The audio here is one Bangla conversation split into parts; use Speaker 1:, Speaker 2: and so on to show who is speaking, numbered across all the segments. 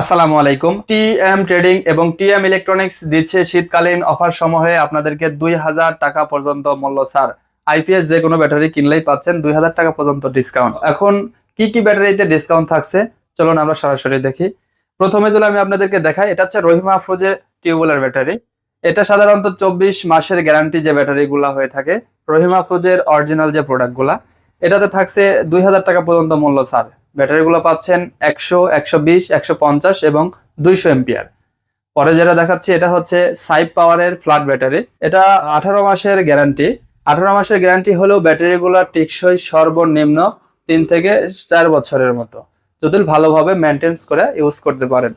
Speaker 1: আসসালামু আলাইকুম। টি এম ট্রেডিং এবং টি এম ইলেকট্রনিক্স দিচ্ছে শীতকালীন অফার সমূহে আপনাদেরকে দুই হাজার টাকা পর্যন্ত মূল্য ছাড়। আইপিএস যে কোনো ব্যাটারি কিনলেই পাচ্ছেন দুই হাজার টাকা পর্যন্ত ডিসকাউন্ট এখন কি কি ব্যাটারিতে ডিসকাউন্ট থাকছে? চলুন আমরা সরাসরি দেখি। প্রথমে যদি আমি আপনাদেরকে দেখাই, এটা হচ্ছে রহিমা আফরোজের টিউবুলার ব্যাটারি। এটা সাধারণত চব্বিশ মাসের গ্যারান্টি যে ব্যাটারিগুলা হয়ে থাকে, রহিমা আফরোজের অরিজিনাল যে প্রোডাক্টগুলা এটাতে থাকছে দুই হাজার টাকা পর্যন্ত মূল্য ছাড়। ব্যাটারিগুলো পাচ্ছেন একশো একশো বিশ, একশো পঞ্চাশ এবং দুইশো এম্পিয়ার পরে যেটা দেখাচ্ছি, এটা হচ্ছে সাইপ পাওয়ারের ফ্ল্যাট ব্যাটারি। এটা আঠারো মাসের গ্যারান্টি। আঠারো মাসের গ্যারান্টি হলেও ব্যাটারিগুলো টেকসই সর্বনিম্ন তিন থেকে চার বছরের মতো। যদি ভালোভাবে মেনটেন্স করে ইউজ করতে পারেন।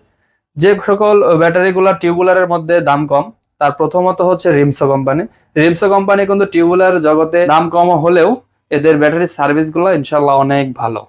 Speaker 1: যে সকল ব্যাটারিগুলো টিউবুলারের মধ্যে দাম কম, তার প্রথমত হচ্ছে রিমসো কোম্পানি। রিমসো কোম্পানি কিন্তু টিউবুলার জগতে দাম কম হলেও এদের ব্যাটারি সার্ভিসগুলো ইনশাল্লাহ অনেক ভালো।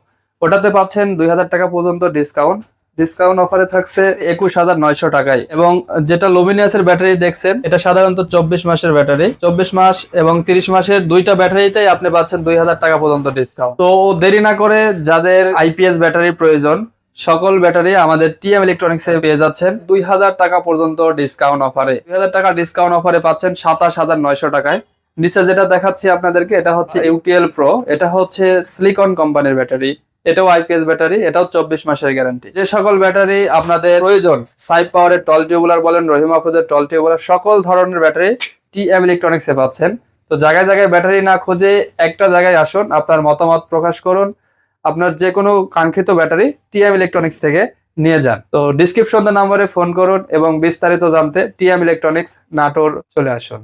Speaker 1: ওটাতে পাচ্ছেন দুই হাজার টাকা পর্যন্ত ডিসকাউন্ট ডিসকাউন্ট অফারে থাকছে একুশ হাজার নয়শো টাকায়। এবং যেটা লুমিনিয়াসের ব্যাটারি দেখছেন, এটা সাধারণত চব্বিশ মাসের ব্যাটারি চব্বিশ মাস এবং তিরিশ মাসের দুইটা ব্যাটারিতেই আপনি পাচ্ছেন দুই হাজার টাকা পর্যন্ত ডিসকাউন্ট তো দেরি না করে যাদের আইপিএস ব্যাটারির প্রয়োজন, সকল ব্যাটারি আমাদের টিএম ইলেকট্রনিক্স এ পেয়ে যাচ্ছেন দুই হাজার টাকা পর্যন্ত ডিসকাউন্ট অফারে দুই হাজার টাকা ডিসকাউন্ট অফারে পাচ্ছেন সাতাশ হাজার নয়শো টাকায়। নিচে যেটা দেখাচ্ছি আপনাদেরকে, এটা হচ্ছে ইউটিএল প্রো এটা হচ্ছে সিলিকন কোম্পানির ব্যাটারি এটাও আইপিএস ব্যাটারি, এটাও চব্বিশ মাসের গ্যারান্টি যে সকল ব্যাটারি আপনাদের প্রয়োজন সাইপ পাওয়ারের টল টিউবুলার বলেন, রহিমা আফরোজের টল টিউবুলার সকল ধরনের ব্যাটারি টি এম ইলেকট্রনিক্স পাচ্ছেন। তো জায়গায় জায়গায় ব্যাটারি না খুঁজে একটা জায়গায় আসুন, আপনার মতামত প্রকাশ করুন, আপনার যে কোনো কাঙ্ক্ষিত ব্যাটারি টি এম ইলেকট্রনিক্স থেকে নিয়ে যান। তো ডিসক্রিপশন নাম্বারে ফোন করুন এবং বিস্তারিত জানতে টি এম ইলেকট্রনিক্স নাটোর চলে আসুন।